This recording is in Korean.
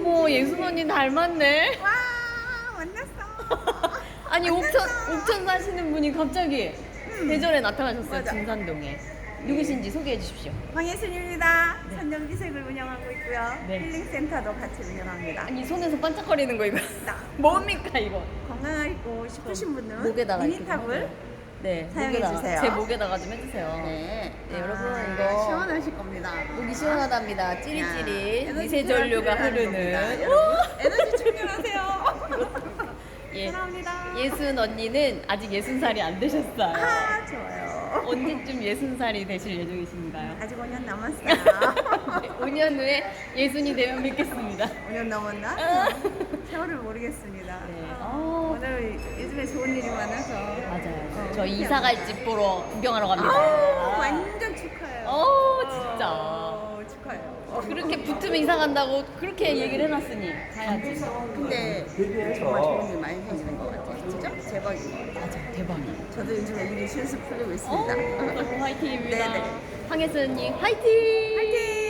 어머 예순 언니 닮았네. 와 만났어. 아니 옥천 옥천 사시는 분이 갑자기 대전에 나타나셨어요 음. 맞아. 진산동에. 누구신지 소개해 주십시오. 황예순입니다. 선정비색을 운영하고 있고요. 네. 힐링센터도 같이 운영합니다. 아니 손에서 반짝거리는 거 이거 나 뭡니까 이거? 건강하고 싶으신 분은 목에다가 이렇게 미니탑을 네 사용해 목에다가, 주세요. 제 목에다가 좀 해주세요. 네, 네, 여러분 아, 이거 목이 시원하답니다. 찌릿찌릿 에너지 미세 전류가 들어가는 흐르는. 겁니다, 여러분. 에너지 충전하세요. 예. 사랑합니다. 예순 언니는 아직 예순 살이 안 되셨어요. 아 좋아요. 언제쯤 예순 살이 되실 예정이신가요? 아직 5년 남았어요. 네, 5년 후에 예순이 되면 뵙겠습니다. 5년 넘었나? 아. 세월을 모르겠습니다. 네. 아, 어. 오늘 요즘에 좋은 일이 많아서. 맞아요. 어, 저 이사 갈 집 보러 구경하러 갑니다. 아, 완전 축하해요. 어. 그렇게 붙으면 이사 간다고 그렇게 얘기를 해놨으니 가야지. 근데 정말 좋은 일 많이 생기는 것 같아요. 진짜 대박인 것 같아요. 맞아, 대박이야. 저도 요즘에 일이 실수 풀리고 어, 있습니다. 화이팅입니다. 네네. 황혜수님 화이팅! 화이팅!